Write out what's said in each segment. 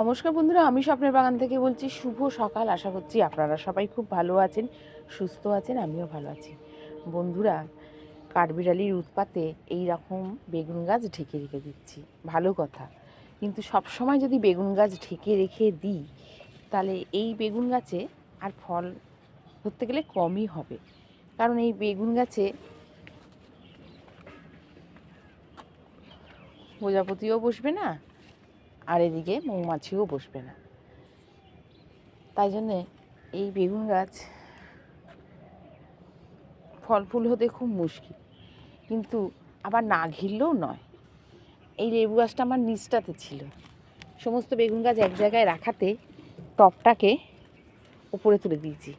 নমস্কার বন্ধুরা, আমি স্বপ্নের বাগান থেকে বলছি, শুভ সকাল। আশা করছি আপনারা সবাই খুব ভালো আছেন, সুস্থ আছেন, আমিও ভালো আছি। বন্ধুরা, কাঠবিড়ালির উৎপাতে এই রকম বেগুন গাছ ঢেকে রেখে দিচ্ছি, ভালো কথা। কিন্তু সব সময় যদি বেগুন গাছ ঢেকে রেখে দিই, তাহলে এই বেগুন গাছে আর ফল ধরতে গেলে কমই হবে। কারণ এই বেগুন গাছে প্রজাপতিও বসবে না আর এদিকে মৌমাছিও বসবে না। তাই জন্যে এই বেগুন গাছ ফল ফুল হতে খুব মুশকিল। কিন্তু আবার না ঘিরলেও নয়। এই লেবু গাছটা আমার নিচটাতে ছিল। সমস্ত বেগুন গাছ এক জায়গায় রাখাতে টপটাকে উপরে তুলে দিয়েছি।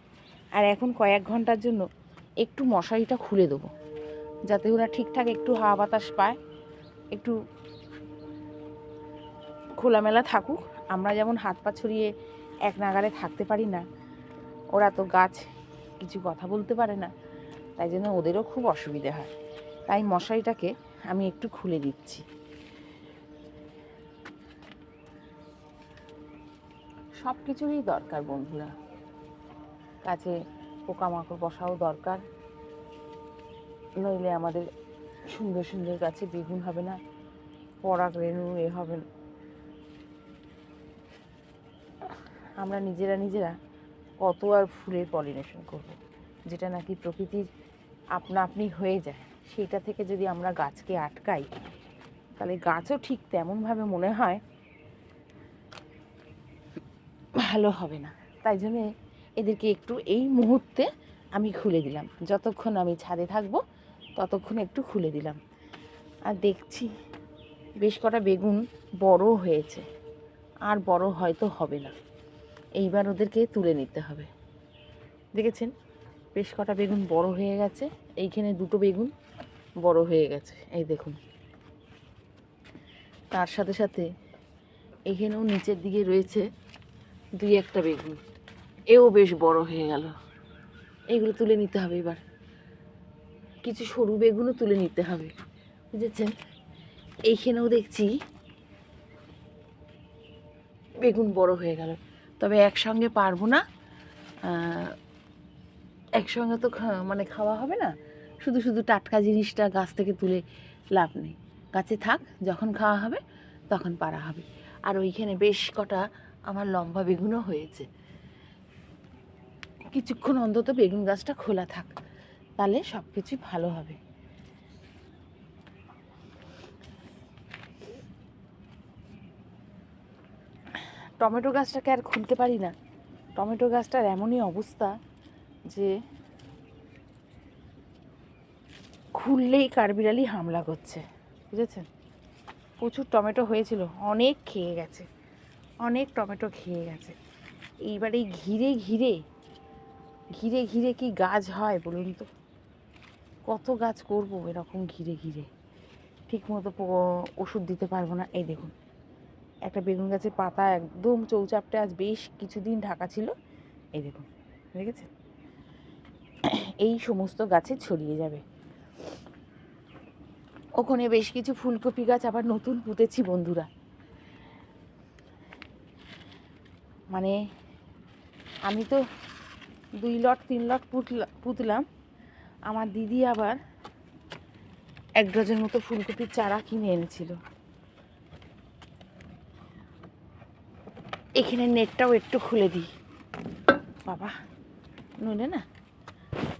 আর এখন কয়েক ঘণ্টার জন্য একটু মশারিটা খুলে দেবো। যাতে ওরা ঠিকঠাক একটু হাওয়া বাতাস পায়, একটু খোলামেলা থাকুক, আমরা যেমন হাত পা ছড়িয়ে এক নাগারে থাকতে পারি না, ওরা তো গাছ কিছু কথা বলতে পারে না, তাই জন্য ওদেরও খুব অসুবিধে হয়। তাই মশারিটাকে আমি একটু খুলে দিচ্ছি। সব কিছুরই দরকার বন্ধুরা। কাছে পোকামাকড় বসাও দরকার, নইলে আমাদের সুন্দর সুন্দর গাছে বেগুন হবে না, পরাগ রেণু এ হবে না। আমরা নিজেরা নিজেরা কত আর ফুলের পলিনেশন করব। যেটা নাকি প্রকৃতির আপনা আপনি হয়ে যায়। সেইটা থেকে যদি আমরা গাছকে আটকাই, তাহলে গাছও ঠিক তেমনভাবে মনে হয় ভালো হবে না। তাই জন্যে এদেরকে একটু এই মুহূর্তে আমি খুলে দিলাম। যতক্ষণ আমি ছাদে থাকব, ততক্ষণ একটু খুলে দিলাম। আর দেখছি বেশ কটা বেগুন বড় হয়েছে, আর বড় হয়তো হবে না। এইবার ওদেরকে তুলে নিতে হবে। দেখেছেন? বেশ কটা বেগুন বড় হয়ে গেছে। এইখানে দুটো বেগুন বড় হয়ে গেছে। এই দেখুন। তার সাথে সাথে এখানেও নিচের দিকে রয়েছে দুই একটা বেগুন। এও বেশ বড় হয়ে গেল। এইগুলো তুলে নিতে হবে এবার। কিছু সরু বেগুনও তুলে নিতে হবে। বুঝেছেন? এইখানেও দেখছি বেগুন বড় হয়ে গেল। তবে একসঙ্গে পারব না। একসঙ্গে তো মানে খাওয়া হবে না। শুধু শুধু টাটকা জিনিসটা গাছ থেকে তুলে লাভ নেই। গাছে থাক, যখন খাওয়া হবে, তখন পারা হবে। আর ওইখানে বেশ কটা আমার লম্বা বেগুনও হয়েছে। কিছুক্ষণ অন্তত বেগুন গাছটা খোলা থাক, তাহলে সব কিছুই ভালো হবে। টমেটো গাছটাকে আর খুলতে পারি না। টমেটো গাছটার এমনই অবস্থা যে খুললেই কাঠবিড়ালি হামলা করছে, বুঝেছেন? প্রচুর টমেটো হয়েছিল, অনেক খেয়ে গেছে, অনেক টমেটো খেয়ে গেছে। এইবার এই ঘিরে ঘিরে ঘিরে ঘিরে কি গাছ হয় বলুন তো? কত গাছ করব এরকম ঘিরে ঘিরে? ঠিক মতো ওষুধ দিতে পারব না। এই দেখুন একটা বেগুন গাছের পাতা একদম চৌচাপটে, আজ বেশ কিছুদিন ঢাকা ছিল। এই দেখুন, দেখেছেন? এই সমস্ত গাছে ছড়িয়ে যাবে। ওখানে বেশ কিছু ফুলকপি গাছ আবার নতুন পুঁতেছি বন্ধুরা। মানে আমি তো দুই লট, তিন লট পুতলা, পুতলাম। আমার দিদি আবার এক ডজন মতো ফুলকপির চারা কিনে এনেছিল। এখানে নেটটাও একটু খুলে দিই। বাবা, নইলে না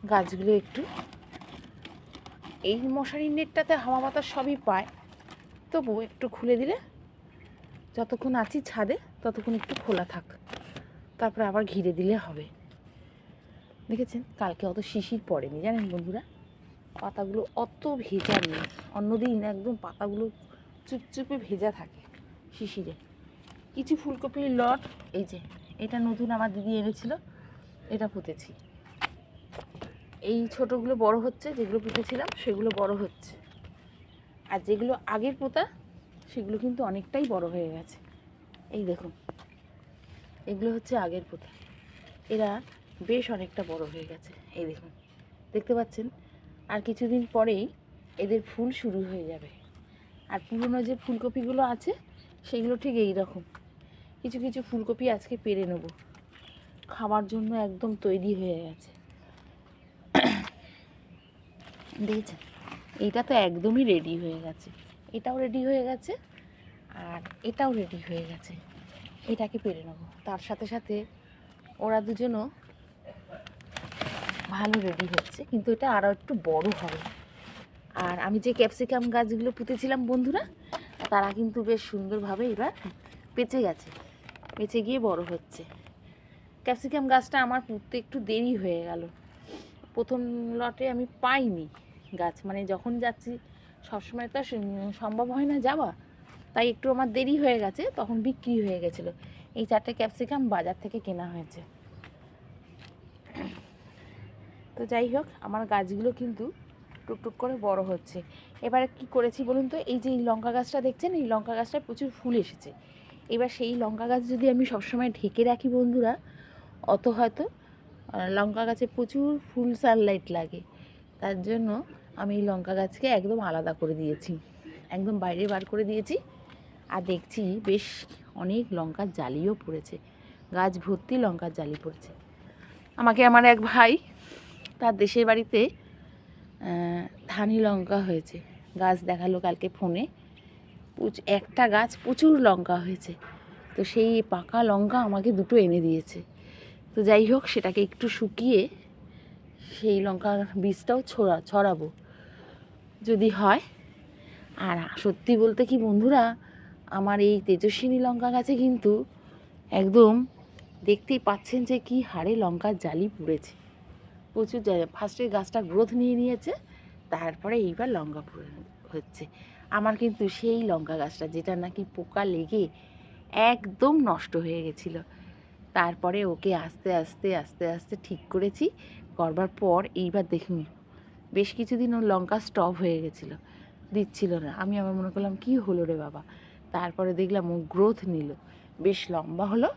গাছগুলো একটু এই মশারির নেটটাতে হাওয়া বাতাস সবই পায়। তবু একটু খুলে দিলে যতক্ষণ আছি ছাদে, ততক্ষণ একটু খোলা থাক। তারপরে আবার ঘিরে দিলে হবে। দেখেছেন? কালকে অত শিশির পড়েনি, জানেন বন্ধুরা? পাতাগুলো অত ভেজা নেই। অন্যদিন একদম পাতাগুলো চুপচুপে ভেজা থাকে শিশিরে। কিছু ফুলকপির লট। এই যে, এটা নতুন আমার দিদি এনেছিল, এটা পুঁতেছি। এই ছোটোগুলো বড় হচ্ছে, যেগুলো পুঁতেছিলাম, সেগুলো বড় হচ্ছে। আর যেগুলো আগের পোতা, সেগুলো কিন্তু অনেকটাই বড় হয়ে গেছে। এই দেখুন, এগুলো হচ্ছে আগের পোতা। এরা বেশ অনেকটা বড় হয়ে গেছে। এই দেখুন, দেখতে পাচ্ছেন? আর কিছুদিন পরেই এদের ফুল শুরু হয়ে যাবে। আর পুরনো যে ফুলকপিগুলো আছে, সেগুলো ঠিক এই রকম। কিছু কিছু ফুলকপি আজকে পেরে নেব। খাওয়ার জন্য একদম তৈরি হয়ে গেছে। দেখেছেন? এটা তো একদমই রেডি হয়ে গেছে। এটাও রেডি হয়ে গেছে আর এটাও রেডি হয়ে গেছে। এটাকে পেরে নেব। তার সাথে সাথে ওরা দুজনও ভালো রেডি হচ্ছে, কিন্তু এটা আরও একটু বড় হবে। আর আমি যে ক্যাপসিকাম গাছগুলো পুঁতেছিলাম বন্ধুরা, তারা কিন্তু বেশ সুন্দরভাবে এবার পেঁচে গেছে। পেঁচে গিয়ে বড় হচ্ছে। ক্যাপসিকাম গাছটা আমার পুঁততে একটু দেরি হয়ে গেল। প্রথম লটে আমি পাইনি গাছ মানে যখন যাচ্ছি সবসময় তো সম্ভব হয় না যাওয়া। তাই একটু আমার দেরি হয়ে গেছে, তখন বিক্রি হয়ে গেছিল। এই চারটে ক্যাপসিকাম বাজার থেকে কেনা হয়েছে। তো যাই হোক, আমার গাছগুলো কিন্তু টুকটুক করে বড় হচ্ছে। এবারে কি করেছি বলুন তো? এই যে লঙ্কা গাছটা দেখছেন? এই লঙ্কা গাছটায় প্রচুর ফুল এসেছে। এবার সেই লঙ্কা গাছ যদি আমি সবসময় ঢেকে রাখি বন্ধুরা, অত হয়তো লঙ্কা গাছে প্রচুর ফুল সানলাইট লাগে। তার জন্য আমি এই লঙ্কা গাছকে একদম আলাদা করে দিয়েছি। একদম বাইরে বার করে দিয়েছি। আর দেখছি বেশ অনেক লঙ্কার জালিও পড়েছে। গাছ ভর্তি লঙ্কার জালি পড়েছে। আমাকে আমার এক ভাই তার দেশের বাড়িতে ধানি লঙ্কা হয়েছে। গাছ দেখাল কালকে ফোনে। একটা গাছ প্রচুর লঙ্কা হয়েছে। তো সেই পাকা লঙ্কা আমাকে দুটো এনে দিয়েছে। তো যাই হোক, সেটাকে একটু শুকিয়ে সেই লঙ্কার বীজটাও ছড়া ছড়াবো। যদি হয়, আর সত্যি বলতে কি বন্ধুরা, আমার এই তেজস্বিনী লঙ্কা গাছে কিন্তু একদম দেখতেই পাচ্ছেন যে কি হারে লঙ্কার জালি পুড়েছে। প্রচুর ফার্স্টে গাছটা গ্রোথ নিয়ে নিয়েছে, তারপরে এইবার লঙ্কা পুড়ে হচ্ছে। আমার কিন্তু সেই লঙ্কা গাছটা, যেটা নাকি পোকা লেগে একদম নষ্ট হয়ে গেছিল। তারপরে ওকে আস্তে আস্তে আস্তে আস্তে ঠিক করেছি, করবার পর এইবার দেখুন, বেশ কিছুদিন ওর লঙ্কা স্টপ হয়ে গেছিল, দিচ্ছিল না। আমি আবার মনে করলাম, কি হলো রে বাবা? তারপরে দেখলাম ও গ্রোথ নিল, বেশ লম্বা হলো।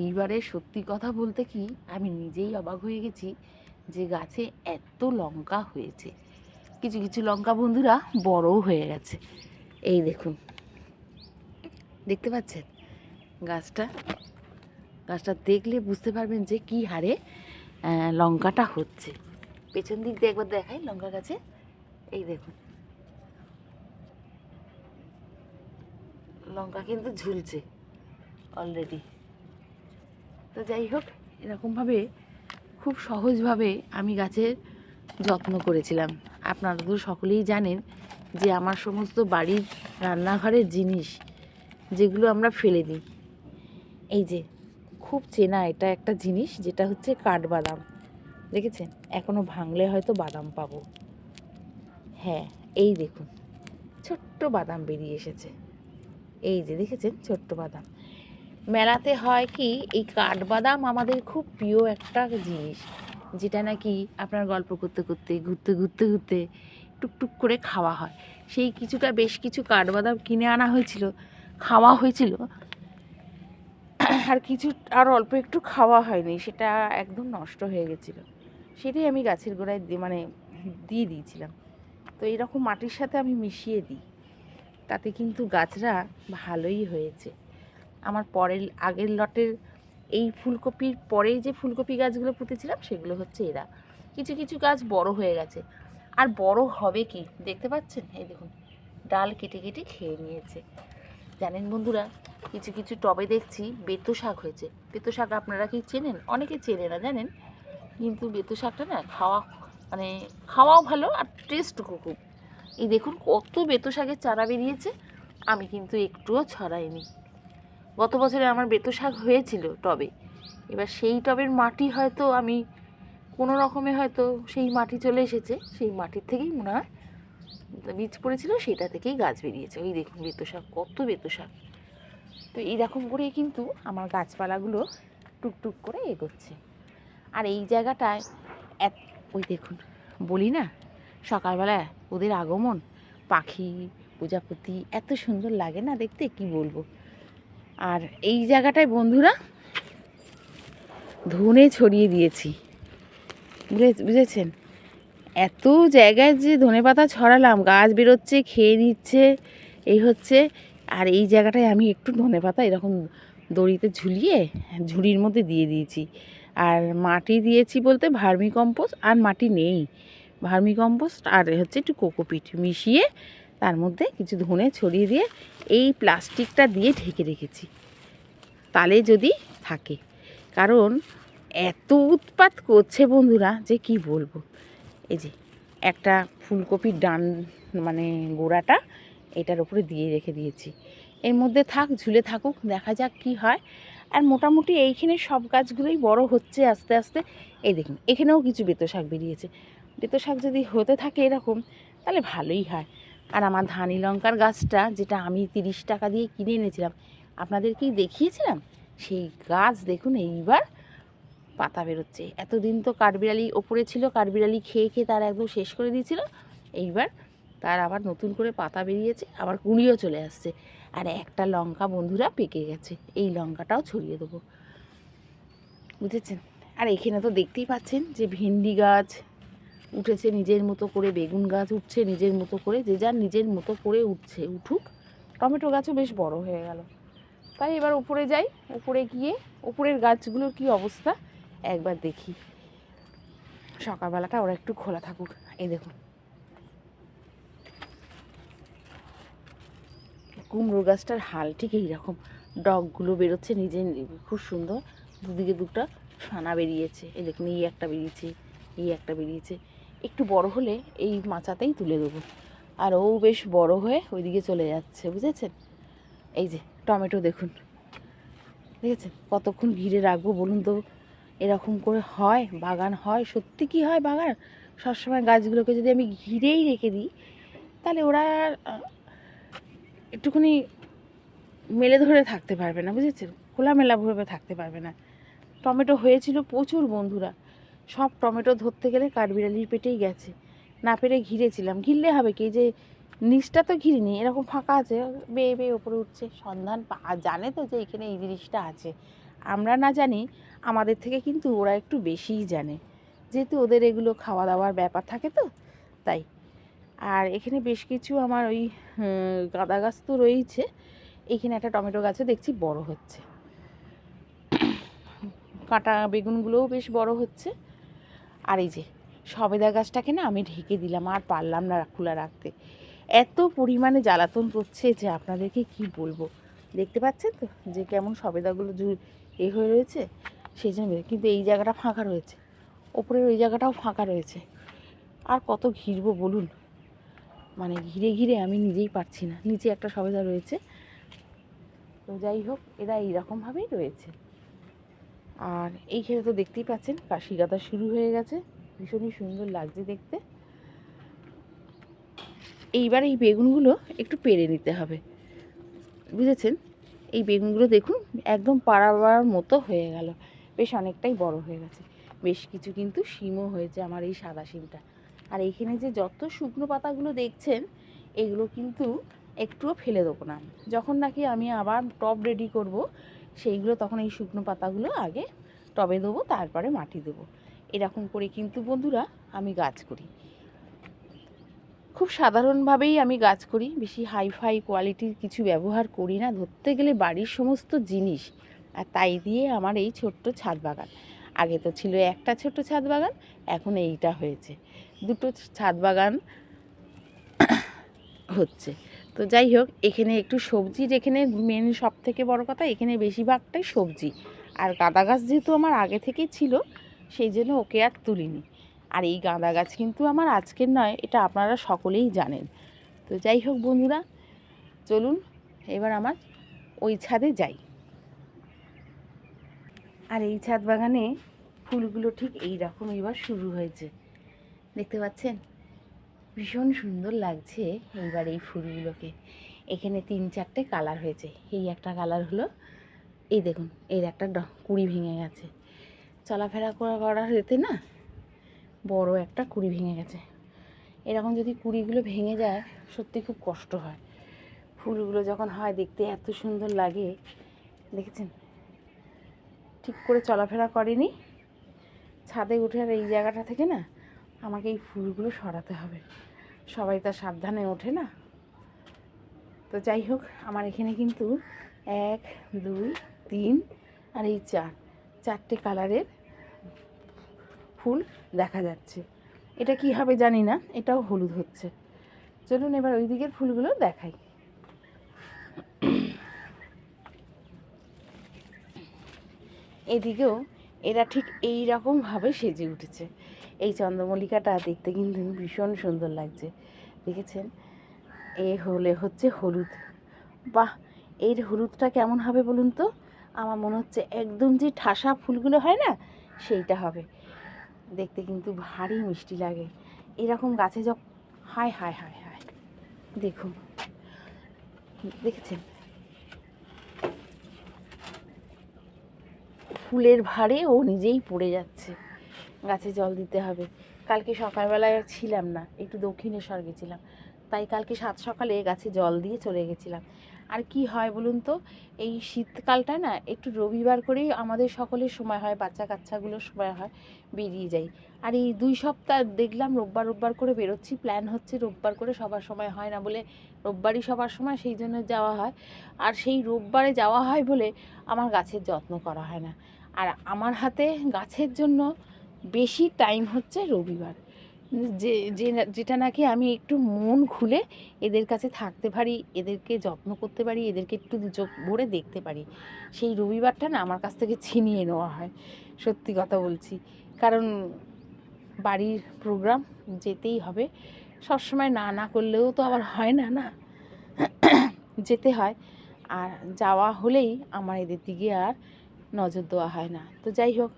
এইবারে সত্যি কথা বলতে কি, আমি নিজেই অবাক হয়ে গেছি যে গাছে এত লঙ্কা হয়েছে। কিছু কিছু লঙ্কা বন্ধুরা বড়ও হয়ে গেছে। এই দেখুন। দেখতে পাচ্ছেন? গাছটা? গাছটা দেখলে বুঝতে পারবেন যে কি হারে লঙ্কাটা হচ্ছে। পেছন দিক দিয়ে একবার দেখাই লঙ্কা গাছে। এই দেখুন। লঙ্কা কিন্তু ঝুলছে অলরেডি তো যাই হোক, এরকমভাবে, খুব সহজভাবে আমি গাছের যত্ন করেছিলাম। আপনারা তো সকলেই জানেন যে আমার সমস্ত বাড়ির রান্নাঘরের জিনিস যেগুলো আমরা ফেলে দিই। এই যে, খুব চেনা এটা একটা জিনিস যেটা হচ্ছে কাঠবাদাম। দেখেছেন? এখনও ভাঙলে হয়তো বাদাম পাবো। হ্যাঁ এই দেখুন, ছোট্ট বাদাম বেরিয়ে এসেছে। এই যে, দেখেছেন? ছোট্ট বাদাম। মেলাতে হয় কি, এই কাঠবাদাম আমাদের খুব প্রিয় একটা জিনিস। যেটা নাকি আপনার গল্প করতে করতে, ঘুরতে ঘুরতে ঘুরতে টুকটুক করে খাওয়া হয়। সেই কিছুটা বেশ কিছু কাঠবাদাম কিনে আনা হয়েছিল, খাওয়া হয়েছিল। আর কিছু, আর অল্প একটু খাওয়া হয়নি, সেটা একদম নষ্ট হয়ে গেছিল। সেটাই আমি গাছের গোড়ায় মানে দিয়ে দিয়েছিলাম। তো এরকম মাটির সাথে আমি মিশিয়ে দিই, তাতে কিন্তু গাছরা ভালোই হয়েছে। আমার পরের, আগের লটের এই ফুলকপির পরেই যে ফুলকপি গাছগুলো পুঁতেছিলাম, সেগুলো হচ্ছে এরা। কিছু কিছু গাছ বড় হয়ে গেছে। আর বড় হবে কি? দেখতে পাচ্ছেন? এই দেখুন, ডাল কেটে কেটে খেয়ে নিয়েছে। জানেন বন্ধুরা, কিছু কিছু টবে দেখছি বেতো শাক হয়েছে। বেতো শাক আপনারা কি চেনেন? অনেকে চেনে না, জানেন? কিন্তু বেতো শাকটা না খাওয়া মানে খাওয়াও ভালো আর টেস্টও খুব। এই দেখুন, কত বেতো শাকের চারা বেরিয়েছে। আমি কিন্তু একটুও ছড়াইনি। গত বছরে আমার বেতো শাক হয়েছিল টবে। এবার সেই টবের মাটি হয়তো আমি কোনো রকমে হয়তো সেই মাটি চলে এসেছে, সেই মাটির থেকেই মনে হয় বীজ পড়েছিল সেটা থেকেই গাছ বেরিয়েছে। ওই দেখুন বেতো শাক, কত বেতো শাক। তো এইরকম করেই কিন্তু আমার গাছপালাগুলো টুকটুক করে এগোচ্ছে। আর এই জায়গাটায় এক ওই দেখুন, বলি না, সকালবেলা ওদের আগমন, পাখি, প্রজাপতি, এত সুন্দর লাগে না দেখতে, কি বলব? আর এই জায়গাটায় বন্ধুরা ধনে ছড়িয়ে দিয়েছি। বুঝে বুঝেছেন? এত জায়গায় যে ধনে পাতা ছড়ালাম, গাছ বেরোচ্ছে, খেয়ে নিচ্ছে, এই হচ্ছে। আর এই জায়গাটায় আমি একটু ধনে পাতা এরকম দড়িতে ঝুলিয়ে, ঝুড়ির মধ্যে দিয়ে দিয়েছি। আর মাটি দিয়েছি বলতে ভার্মি কম্পোস্ট আর মাটি নেই। ভার্মি কম্পোস্ট আর হচ্ছে একটু কোকোপিট মিশিয়ে তার মধ্যে কিছু ধনে ছড়িয়ে দিয়ে এই প্লাস্টিকটা দিয়ে ঢেকে রেখেছি। তালে যদি থাকে। কারণ এত উৎপাত করছে বন্ধুরা, যে কি বলব? এই যে একটা ফুলকপির ডান মানে গোড়াটা এটার উপরে দিয়ে রেখে দিয়েছি। এর মধ্যে থাক, ঝুলে থাকুক, দেখা যাক কি হয়। আর মোটামুটি এইখানে সব গাছগুলোই বড় হচ্ছে আস্তে আস্তে। এই দেখুন, এখানেও কিছু বেতো শাক বেরিয়েছে। বেতো শাক যদি হতে থাকে এরকম, তাহলে ভালোই হয়। আর আমার ধানি লঙ্কার গাছটা যেটা আমি তিরিশ টাকা দিয়ে কিনে এনেছিলাম, আপনাদেরকেই দেখিয়েছিলাম, সেই গাছ দেখুন এইবার পাতা বেরোচ্ছে। এতদিন তো কাঠবিড়ালি ওপরে ছিল, কাঠবিড়ালি খেয়ে খেয়ে তার একদম শেষ করে দিয়েছিল। এইবার তার আবার নতুন করে পাতা বেরিয়েছে, আবার কুড়িও চলে আসছে। আর একটা লঙ্কা বন্ধুরা পেকে গেছে, এই লঙ্কাটাও ছড়িয়ে দেবো। বুঝেছেন? আর এখানে তো দেখতেই পাচ্ছেন যে ভেন্ডি গাছ উঠেছে নিজের মতো করে, বেগুন গাছ উঠছে নিজের মতো করে, যে যার নিজের মতো করে উঠছে, উঠুক। টমেটো গাছও বেশ বড় হয়ে গেল। তাই এবার উপরে যাই উপরে গিয়ে উপরের গাছগুলোর কি অবস্থা একবার দেখি। সকালবেলাটা ওরা একটু খোলা থাকুক। এই দেখুন। কুমড়ো গাছটার হাল ঠিক এইরকম। ডগগুলো বেরোচ্ছে নিজে খুব সুন্দর। দুদিকে দুটো ফানা বেরিয়েছে। এই দেখুন, এই একটা বেরিয়েছে, এই একটা বেরিয়েছে। একটু বড় হলে এই মাচাতেই তুলে দেবো। আর ও বেশ বড় হয়ে ওইদিকে চলে যাচ্ছে, বুঝেছেন? এই যে, টমেটো দেখুন। দেখেছেন? কতক্ষণ ঘিরে রাখব বলুন তো? এরকম করে হয়, বাগান হয়? সত্যি কি হয় বাগান? সবসময় গাছগুলোকে যদি আমি ঘিরেই রেখে দিই, তাহলে ওরা একটুখানি মেলে ধরে থাকতে পারবে না, বুঝেছেন? খোলামেলাভাবে থাকতে পারবে না। টমেটো হয়েছিল প্রচুর, বন্ধুরা। সব টমেটো ধরতে গেলে কাঠবিড়ালির পেটেই গেছে। না পেরে ঘিরেছিলাম। ঘিরলে হবে কি যে, নিচটা তো ঘিরিনি, এরকম ফাঁকা আছে, বেয়ে বেয়ে ওপরে উঠছে। সন্ধান জানে তো যে এখানে এই জিনিসটা আছে। আমরা না জানি, আমাদের থেকে কিন্তু ওরা একটু বেশিই জানে। যেহেতু ওদের এগুলো খাওয়া দাওয়ার ব্যাপার থাকে তো, তাই। আর এখানে বেশ কিছু আমার ওই গাঁদা গাছ তো রয়েছে এখানে একটা টমেটো গাছে দেখছি বড় হচ্ছে। কাঁটা বেগুনগুলোও বেশ বড় হচ্ছে। আর এই যে সবেদা গাছটাকে না আমি ঢেকে দিলাম আর পারলাম না খোলা রাখতে। এত পরিমাণে জ্বালাতন করছে যে আপনাদেরকে কি বলব? দেখতে পাচ্ছেন তো যে কেমন সবেদাগুলো এ হয়ে রয়েছে? সেই জন্য কিন্তু এই জায়গাটা ফাঁকা রয়েছে। ওপরের ওই জায়গাটাও ফাঁকা রয়েছে। আর কত ঘিরবো বলুন? মানে ঘিরে ঘিরে আমি নিজেই পারছি না। নিচে একটা সবেদা রয়েছে। তো যাই হোক, এরা এইরকমভাবেই রয়েছে। আর এইখানে তো দেখতেই পাচ্ছেন কাশি গাদা শুরু হয়ে গেছে। ভীষণই সুন্দর লাগছে দেখতে। এইবার এই বেগুনগুলো একটু পেরে নিতে হবে। বুঝেছেন? এই বেগুনগুলো দেখুন, একদম পাড়াবার মতো হয়ে গেল। বেশ অনেকটাই বড় হয়ে গেছে। বেশ কিছু কিন্তু শিমও হয়েছে আমার এই সাদা শিমটা। আর এইখানে যে যত শুকনো পাতাগুলো দেখছেন, এগুলো কিন্তু একটুও ফেলে দেবো না। যখন নাকি আমি আবার টপ রেডি করব সেইগুলো তখন এই শুকনো পাতাগুলো আগে টবে দেবো, তারপরে মাটি দেবো। এরকম করে কিন্তু বন্ধুরা আমি গাছ করি। খুব সাধারণভাবেই আমি গাছ করি, বেশি হাইফাই কোয়ালিটির কিছু ব্যবহার করি না। ধরতে গেলে বাড়ির সমস্ত জিনিস, আর তাই দিয়ে আমার এই ছোট্ট ছাদ বাগান। আগে তো ছিল একটা ছোট্ট ছাদ বাগান, এখন এইটা হয়েছে। দুটো ছাদ বাগান হচ্ছে। তো যাই হোক, এখানে একটু সবজির এখানে মেন সব থেকে বড় কথা, এখানে বেশিরভাগটাই সবজি। আর গাঁদা গাছ যেহেতু আমার আগে থেকেই ছিল, সেই জন্য ওকে আর তুলিনি। আর এই গাঁদা গাছ কিন্তু আমার আজকের নয়, এটা আপনারা সকলেই জানেন। তো যাই হোক বন্ধুরা, চলুন এবার আমার ওই ছাদে যাই। আর এই ছাদ বাগানে ফুলগুলো ঠিক এই রকম এবার শুরু হয়েছে। দেখতে পাচ্ছেন? ভীষণ সুন্দর লাগছে এইবার এই ফুলগুলোকে। এখানে তিন চারটে কালার হয়েছে। এই একটা কালার হলো, এই দেখুন, এর একটা কুড়ি ভেঙে গেছে। চলাফেরা করা করার এতে না বড় একটা কুড়ি ভেঙে গেছে। এরকম যদি কুড়িগুলো ভেঙে যায়, সত্যি খুব কষ্ট হয়। ফুলগুলো যখন হয় দেখতে এত সুন্দর লাগে। দেখেছেন? ঠিক করে চলাফেরা করেনি। ছাদে উঠে আর এই জায়গাটা থেকে না আমাকে এই ফুলগুলো সরাতে হবে। সবাই তার সাবধানে ওঠে না। তো যাই হোক, আমার এখানে কিন্তু এক, দুই, তিন আর এই চার, চারটে কালারের ফুল দেখা যাচ্ছে। এটা কি হবে জানি না, এটাও হলুদ হচ্ছে। চলুন এবার ওই দিকের ফুলগুলো দেখাই। এদিকেও এরা ঠিক এই রকমভাবে সেজে উঠেছে। এই চন্দ্রমল্লিকাটা দেখতে কিন্তু ভীষণ সুন্দর লাগছে। দেখেছেন? এ হলে হচ্ছে হলুদ। বাহ! এর হলুদটা কেমন হবে বলুন তো? আমার মনে হচ্ছে একদম যে ঠাসা ফুলগুলো হয় না, সেইটা হবে। দেখতে কিন্তু ভারী মিষ্টি লাগে। এরকম গাছে যখন হায় হায় হায় হায়। দেখুন। দেখেছেন? ফুলের ভারে ও নিজেই পড়ে যাচ্ছে। গাছে জল দিতে হবে। কালকে সকালবেলায় ছিলাম না, একটু দক্ষিণেশ্বর গেছিলাম তাই কালকে সাত সকালে গাছে জল দিয়ে চলে গেছিলাম। আর কি হয় বলুন তো, এই শীতকালটা না, একটু রবিবার করেই আমাদের সকলের সময় হয় বাচ্চা কাচ্চাগুলোর সময় হয়, বেরিয়ে যাই। আর এই দুই সপ্তাহ দেখলাম রোববার রোববার করে বেরোচ্ছি প্ল্যান হচ্ছে রোববার করে সবার সময় হয় না বলে রোববারই সবার সময়, সেই জন্য যাওয়া হয়। আর সেই রোববারে যাওয়া হয় বলে আমার গাছের যত্ন করা হয় না। আর আমার হাতে গাছের জন্য বেশি টাইম হচ্ছে রবিবার। যে যে, যেটা নাকি আমি একটু মন খুলে এদের কাছে থাকতে পারি, এদেরকে যত্ন করতে পারি, এদেরকে একটু চোখ ভরে দেখতে পারি। সেই রবিবারটা না আমার কাছ থেকে ছিনিয়ে নেওয়া হয়, সত্যি কথা বলছি। কারণ বাড়ির প্রোগ্রাম যেতেই হবে। সবসময় না না করলেও তো আবার হয় না না? যেতে হয়। আর যাওয়া হলেই আমার এদের দিকে আর নজর দেওয়া হয় না। তো যাই হোক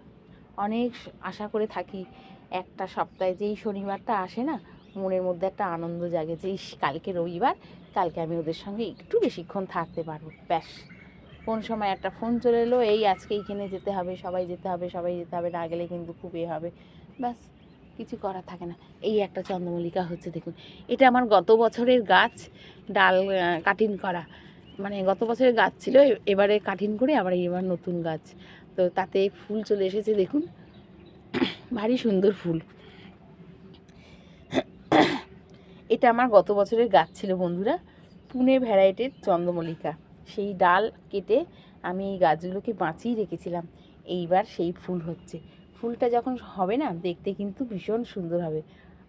অনেক আশা করে থাকি। একটা সপ্তাহে যেই শনিবারটা আসে না মনের মধ্যে একটা আনন্দ জাগে যে ইস, কালকে রবিবার কালকে আমি ওদের সঙ্গে একটু বেশিক্ষণ থাকতে পারব। ব্যাস। কোন সময় একটা ফোন চলে এলো এই আজকে এইখানে যেতে হবে সবাই যেতে হবে সবাই যেতে হবে না গেলে কিন্তু খুব এ হবে। ব্যাস কিছু করার থাকে না। এই একটা চন্দ্রমল্লিকা হচ্ছে দেখুন। এটা আমার গত বছরের গাছ ডাল কাটিং করা। মানে গত বছরের গাছ ছিল এবারে কাটিং করে আবার এবার নতুন গাছ। তো তাতে ফুল চলে এসেছে, দেখুন। ভারী সুন্দর ফুল। এটা আমার গত বছরের গাছ ছিল বন্ধুরা, পুনে ভ্যারাইটির চন্দ্রমল্লিকা। সেই ডাল কেটে আমি এই গাছগুলোকে বাঁচিয়ে রেখেছিলাম। এইবার সেই ফুল হচ্ছে। ফুলটা যখন হবে না, দেখতে কিন্তু ভীষণ সুন্দর হবে।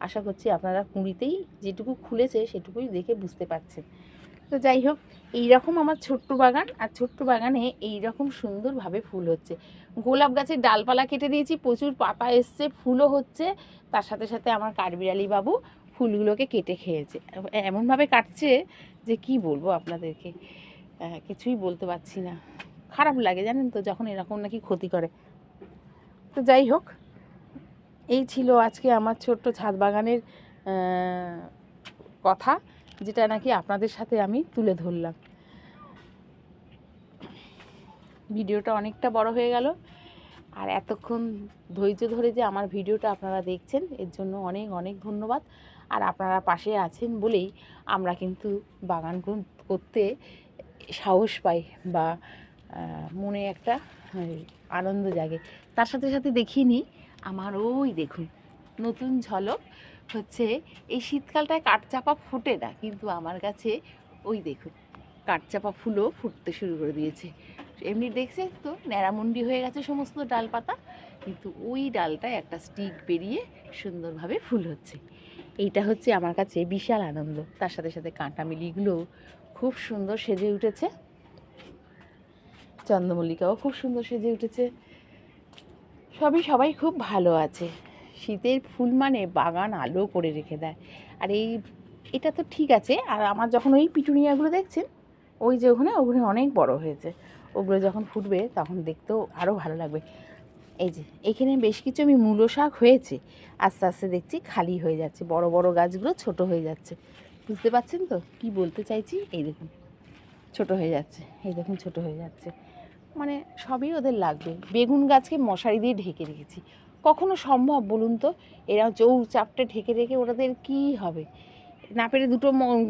আশা করছি আপনারা কুঁড়িতেই যেটুকু খুলেছে, সেটুকুই দেখে বুঝতে পারছেন। তো যাই হোক, এইরকম আমার ছোট্ট বাগান আর ছোট্ট বাগানে এইরকম সুন্দরভাবে ফুল হচ্ছে। গোলাপ গাছের ডালপালা কেটে দিয়েছি, প্রচুর পাতা এসছে, ফুলও হচ্ছে। তার সাথে সাথে আমার কাঠবিড়ালি বাবু ফুলগুলোকে কেটে খেয়েছে। এমনভাবে কাটছে যে কি বলব আপনাদেরকে? কিছুই বলতে পারছি না। খারাপ লাগে জানেন তো, যখন এরকম নাকি ক্ষতি করে। তো যাই হোক, এই ছিল আজকে আমার ছোট্ট ছাদ বাগানের কথা। যেটা নাকি আপনাদের সাথে আমি তুলে ধরলাম। ভিডিওটা অনেকটা বড় হয়ে গেল। আর এতক্ষণ ধৈর্য ধরে যে আমার ভিডিওটা আপনারা দেখছেন, এর জন্য অনেক অনেক ধন্যবাদ। আর আপনারা পাশে আছেন বলেই আমরা কিন্তু বাগান করতে সাহস পাই বা মনে একটা আনন্দ জাগে। তার সাথে সাথে দেখিনি আমার ওই দেখুন, নতুন ঝলক হচ্ছে এই শীতকালটায় কাঠচাপা ফোটে না, কিন্তু আমার কাছে ওই দেখুন, কাঠচাপা ফুলও ফুটতে শুরু করে দিয়েছে। এমনি দেখছে তো ন্যাড়ামুন্ডি হয়ে গেছে সমস্ত ডালপাতা, কিন্তু ওই ডালটায় একটা স্টিক বেরিয়ে সুন্দরভাবে ফুল হচ্ছে। এইটা হচ্ছে আমার কাছে বিশাল আনন্দ। তার সাথে সাথে কাঁটামিলিগুলো খুব সুন্দর সেজে উঠেছে। চন্দ্রমল্লিকাও খুব সুন্দর সেজে উঠেছে। সবই সবাই খুব ভালো আছে। শীতের ফুল মানে বাগান আলো করে রেখে দেয়। আর এই, এটা তো ঠিক আছে। আর আমার যখন ওই পিটুনিয়াগুলো দেখছেন, ওই যে ওখানে ওখানে অনেক বড় হয়েছে। ওগুলো যখন ফুটবে, তখন দেখতেও আরও ভালো লাগবে। এই যে, এখানে বেশ কিছু আমি মূলো শাক হয়েছে। আস্তে আস্তে দেখছি খালি হয়ে যাচ্ছে। বড় বড় গাছগুলো ছোট হয়ে যাচ্ছে। বুঝতে পারছেন তো? কি বলতে চাইছি? এই দেখুন, ছোট হয়ে যাচ্ছে। এই দেখুন, ছোট হয়ে যাচ্ছে। মানে সবই ওদের লাগবে। বেগুন গাছকে মশারি দিয়ে ঢেকে রেখেছি। কখনো সম্ভব বলুন তো? এরা চৌ চাপটে ঢেকে রেখে ওদের কি হবে? না পেরে দুটো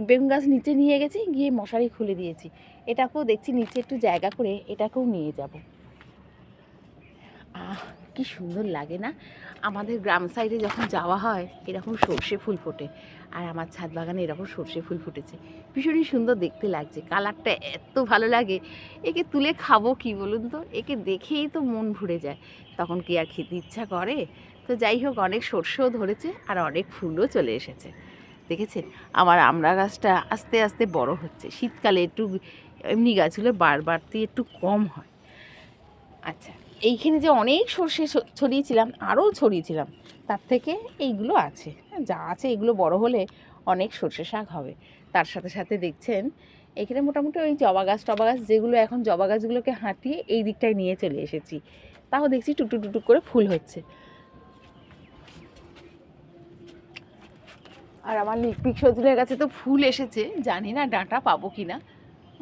বেগুন গাছ নিচে নিয়ে গেছি, গিয়ে মশারি খুলে দিয়েছি। এটাকেও দেখছি নিচে একটু জায়গা করে এটাকেও নিয়ে যাব। আহ কি সুন্দর লাগে না? আমাদের গ্রাম সাইডে যখন যাওয়া হয়, এরকম সর্ষে ফুল ফোটে। আর আমার ছাদ বাগানে এরকম সর্ষে ফুল ফুটেছে। ভীষণই সুন্দর দেখতে লাগছে। কালারটা এত ভালো লাগে। একে তুলে খাব কি বলুন তো? একে দেখেই তো মন ভরে যায়। তখন কি আর খেতে ইচ্ছা করে? তো যাই হোক, অনেক সর্ষেও ধরেছে আর অনেক ফুলও চলে এসেছে। দেখেছেন? আমার আমড়া গাছটা আস্তে আস্তে বড় হচ্ছে। শীতকালে একটু এমনি গাছগুলো বারবার বারবারতে একটু কম হয়। আচ্ছা এইখানে যে অনেক সর্ষে ছড়িয়েছিলাম আরও ছড়িয়েছিলাম তার থেকে এইগুলো আছে। হ্যাঁ, যা আছে এগুলো বড় হলে অনেক সর্ষে শাক হবে। তার সাথে সাথে দেখছেন এখানে মোটামুটি ওই জবা গাছ টবা গাছ যেগুলো এখন জবা গাছগুলোকে হাঁটিয়ে এই দিকটায় নিয়ে চলে এসেছি। তাও দেখছি টুকটুক টুকটুক করে ফুল হচ্ছে। আর আমার লিকপিক সজনের কাছে তো ফুল এসেছে জানি না ডাঁটা পাবো কি না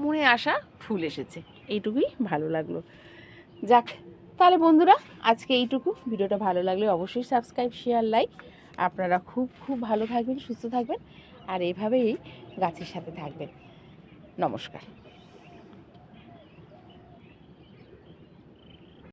মনে আসা ফুল এসেছে এইটুকুই ভালো লাগল। যাক তাহলে বন্ধুরা, আজকে এইটুকু। ভিডিওটা ভালো লাগলে অবশ্যই সাবস্ক্রাইব শেয়ার লাইক আপনারা খুব খুব ভালো থাকবেন, সুস্থ থাকবেন। আর এভাবেই গাছের সাথে থাকবেন। নমস্কার।